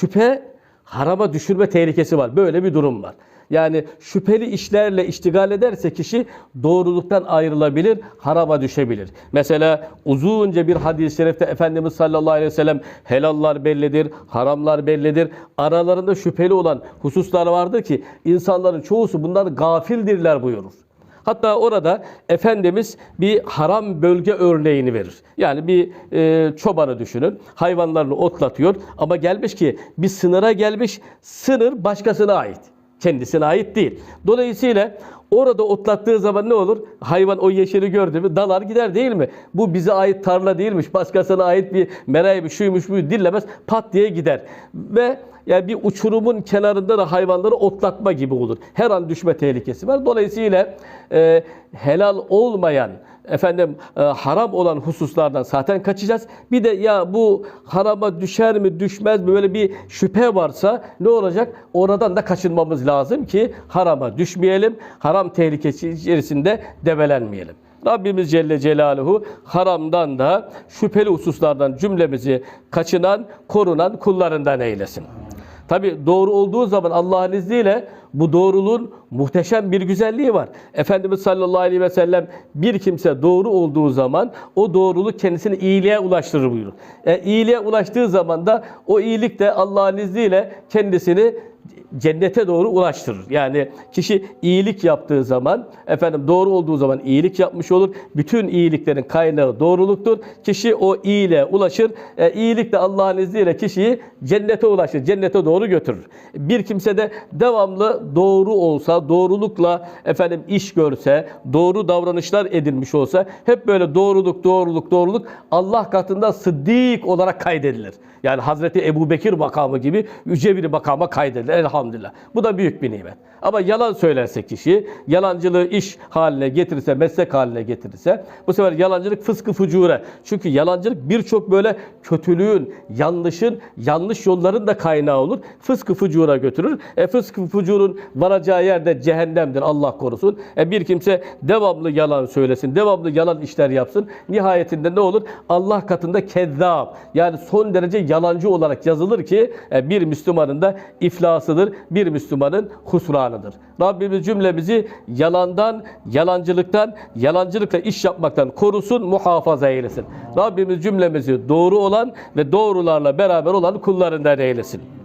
şüphe harama düşürme tehlikesi var. Böyle bir durum var. Yani şüpheli işlerle iştigal ederse kişi doğruluktan ayrılabilir, harama düşebilir. Mesela uzunca bir hadis-i şerifte Efendimiz sallallahu aleyhi ve sellem helallar bellidir, haramlar bellidir. Aralarında şüpheli olan hususlar vardır ki insanların çoğusu bundan gafildirler buyurur. Hatta orada Efendimiz bir haram bölge örneğini verir. Yani bir e, çobanı düşünün. Hayvanlarını otlatıyor ama gelmiş ki bir sınıra gelmiş. Sınır başkasına ait. Kendisine ait değil. Dolayısıyla orada otlattığı zaman ne olur? Hayvan o yeşili gördü mü dalar gider değil mi? Bu bize ait tarla değilmiş. Başkasına ait bir merayı bir şuymuş bu dillemez. Pat diye gider. Ve yani bir uçurumun kenarında da hayvanları otlatma gibi olur. Her an düşme tehlikesi var. Dolayısıyla e, helal olmayan efendim e, haram olan hususlardan zaten kaçacağız. Bir de ya bu harama düşer mi düşmez mi böyle bir şüphe varsa ne olacak? Oradan da kaçınmamız lazım ki harama düşmeyelim. Haram tehlikesi içerisinde debelenmeyelim. Rabbimiz Celle Celaluhu haramdan da şüpheli hususlardan cümlemizi kaçınan, korunan kullarından eylesin. Tabi doğru olduğu zaman Allah'ın izniyle bu doğruluğun muhteşem bir güzelliği var. Efendimiz sallallahu aleyhi ve sellem bir kimse doğru olduğu zaman o doğruluk kendisini iyiliğe ulaştırır buyurur. E, iyiliğe ulaştığı zaman da o iyilik de Allah'ın izniyle kendisini cennete doğru ulaştırır. Yani kişi iyilik yaptığı zaman, efendim doğru olduğu zaman iyilik yapmış olur. Bütün iyiliklerin kaynağı doğruluktur. Kişi o iyiliğe ulaşır. E, iyilik de Allah'ın izniyle kişiyi cennete ulaşır. Cennete doğru götürür. Bir kimse de devamlı doğru olsa, doğrulukla efendim iş görse, doğru davranışlar edinmiş olsa, hep böyle doğruluk, doğruluk, doğruluk Allah katında sıddık olarak kaydedilir. Yani Hazreti Ebu Bekir makamı gibi yüce bir makama kaydedilir. Elhamdülillah. Bu da büyük bir nimet. Ama yalan söylerse kişi, yalancılığı iş haline getirirse, meslek haline getirirse, bu sefer yalancılık fıskı fucure. Çünkü yalancılık birçok böyle kötülüğün, yanlışın, yanlış yolların da kaynağı olur. Fıskı fucura götürür. E fıskı fucurun varacağı yerde cehennemdir Allah korusun. E bir kimse devamlı yalan söylesin, devamlı yalan işler yapsın. Nihayetinde ne olur? Allah katında kezzab yani son derece yalancı olarak yazılır ki e, bir Müslümanın da iflasıdır, bir Müslümanın husranıdır. Rabbimiz cümlemizi yalandan, yalancılıktan, yalancılıkla iş yapmaktan korusun, muhafaza eylesin. Rabbimiz cümlemizi doğru olan ve doğrularla beraber olan kullarından eylesin.